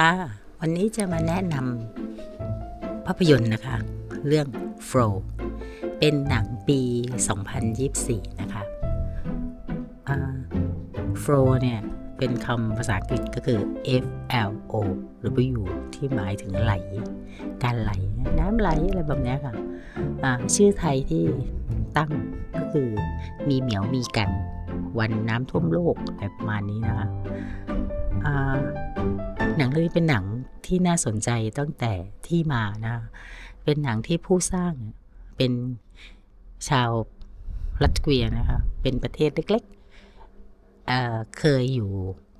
ค่ะวันนี้จะมาแนะนำภาพยนตร์นะคะ เรื่อง Flow เป็นหนังปี 2024 นะคะ Flow เนี่ย เป็นคำภาษาอังกฤษก็คือ F L O หรือ W ที่หมายถึงไหล การไหล น้ำไหลอะไรแบบนี้ค่ะอ่าชื่อไทยที่ตั้งก็คือมีเหมียวมีกัน วันน้ำท่วมโลกอะไรประมาณนี้นะคะ หนังเรื่องนี้เป็นหนังที่น่าสนใจตั้งแต่ที่มานะ เป็นหนังที่ผู้สร้างเป็นชาวรัสเซียนะคะ เป็นประเทศเล็กๆเเคยอยู่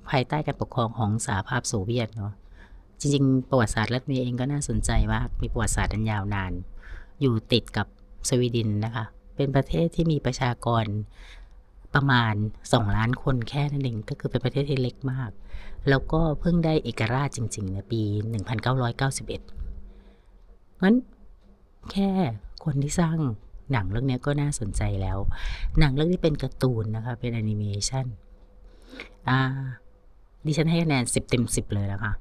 ภายใต้การปกครองของสหภาพโซเวียตเนาะ จริง ๆ ประวัติศาสตร์รัสเซียเองก็น่าสนใจมาก มีประวัติศาสตร์อันยาวนาน อยู่ติดกับสวีเดนนะคะ เป็นประเทศที่มีประชากร ประมาณ 2 ล้านคนแค่นั้นเองก็คือเป็นประเทศที่เล็กมาก แล้วก็เพิ่งได้เอกราชจริงๆในปี 1991งั้นแค่คนที่สร้างหนังเรื่องนี้ก็น่าสนใจแล้ว หนังเรื่องนี้เป็นการ์ตูนนะคะ เป็นแอนิเมชันอ่าดิฉันให้คะแนน 10 เต็ม 10 เลยนะคะ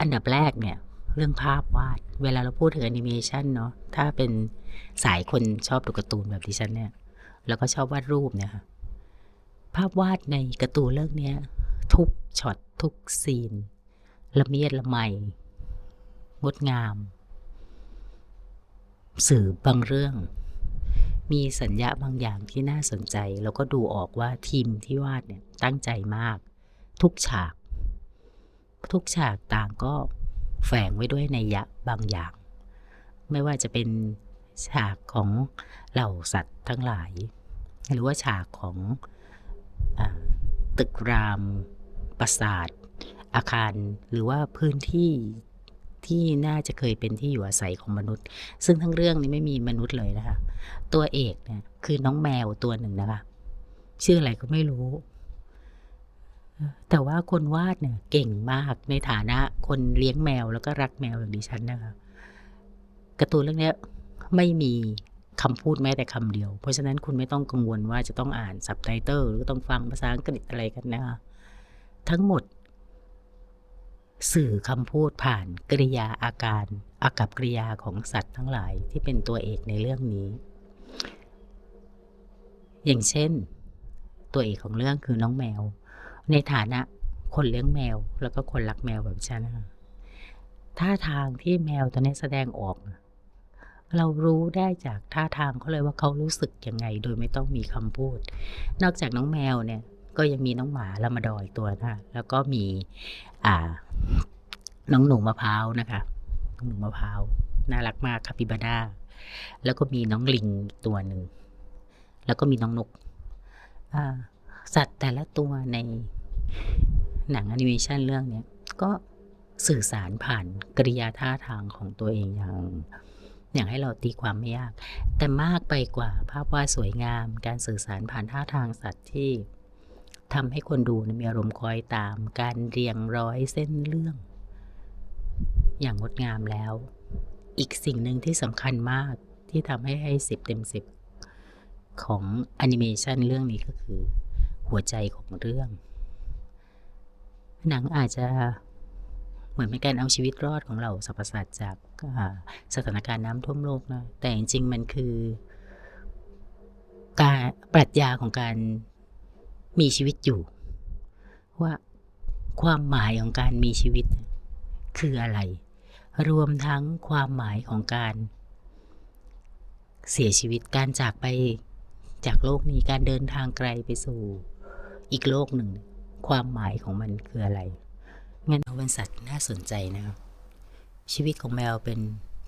อันดับแรกเนี่ย เรื่องภาพวาด เวลาเราพูดถึงแอนิเมชันเนาะ ถ้าเป็นสายคนชอบดูการ์ตูนแบบดิฉันเนี่ย แล้วก็ชอบวาดรูปเนี่ยค่ะ ภาพวาดในกร์ตูเรื่องนี้ทุกช็อตทุกซีน ละเมียดละไมงดงาม สื่อบางเรื่อง มีสัญญาบางอย่างที่น่าสนใจ แล้วก็ดูออกว่าทีมที่วาดเนี่ยตั้งใจมาก ทุกฉาก ทุกฉากต่างก็แฝงไว้ด้วยในยะบางอย่าง ไม่ว่าจะเป็นฉากของเหล่าสัตว์ทั้งหลาย หรือว่าฉากของ ตึกรามปราสาท อาคารหรือว่าพื้นที่ที่น่าจะเคยเป็นที่อยู่อาศัยของมนุษย์ ซึ่งทั้งเรื่องนี้ไม่มีมนุษย์เลยนะคะ ตัวเอกเนี่ยคือน้องแมวตัวหนึ่งนะคะ ชื่ออะไรก็ไม่รู้ แต่ว่าคนวาดเนี่ยเก่งมากในฐานะคนเลี้ยงแมวแล้วก็รักแมวอย่างดิฉันนะคะการ์ตูนเรื่องนี้ไม่มี คำพูดแม้แต่คำเดียว เพราะฉะนั้นคุณไม่ต้องกังวลว่าจะต้องอ่านซับไตเติลหรือต้องฟังภาษาอังกฤษอะไรกันนะคะทั้งหมด สื่อคำพูดผ่านกริยาอาการอากับกริยาของสัตว์ทั้งหลายที่เป็นตัวเอกในเรื่องนี้ อย่างเช่น ตัวเอกของเรื่องคือน้องแมว ในฐานะคนเลี้ยงแมว แล้วก็คนรักแมวแบบฉันนะคะท่าทางที่แมวตัวนี้แสดงออก เรารู้ได้จากท่าทางเขาเลยว่าเขารู้สึกยังไง โดยไม่ต้องมีคำพูด นอกจากน้องแมวเนี่ย ก็ยังมีน้องหมาลามาดอยตัวนะแล้วก็มีอ่า น้องหนูมะพร้าวนะคะน้องหนูมะพร้าวน่ารักมากคาปิบาร่าแล้วก็มีน้องลิงตัวหนึ่งแล้วก็มีน้องนกสัตว์แต่ละตัวในหนังแอนิเมชันเรื่องนี้ก็สื่อสารผ่านกริยาท่าทางของตัวเองอย่าง อย่างให้เราตีความไม่ยาก แต่มากไปกว่าภาพวาดสวยงาม การสื่อสารผ่านท่าทางสัตว์ที่ทำให้คนดูมีอารมณ์คอยตาม การเรียงร้อยเส้นเรื่อง อย่างงดงามแล้ว อีกสิ่งหนึ่งที่สำคัญมากที่ทำให้ให้สิบเต็มสิบของแอนิเมชันเรื่องนี้ก็คือ หัวใจของเรื่อง หนังอาจจะ เหมือนเป็นการเอาชีวิตรอดของเราสรรพสัตว์จากสถานการณ์น้ำท่วมโลกนะแต่จริงๆมันคือ การปรัชญาของการมีชีวิตอยู่ ว่าความหมายของการมีชีวิต คืออะไร รวมทั้งความหมายของการ เสียชีวิตการจากไปจากโลกนี้การเดินทางไกลไปสู่ อีกโลกหนึ่ง ความหมายของมันคืออะไร งั้นเอาเป็นสัตว์น่าสนใจนะครับ ชีวิตของแมวเป็น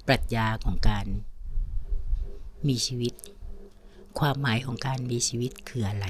ปรัชญาของการมีชีวิต ความหมายของการมีชีวิตคืออะไร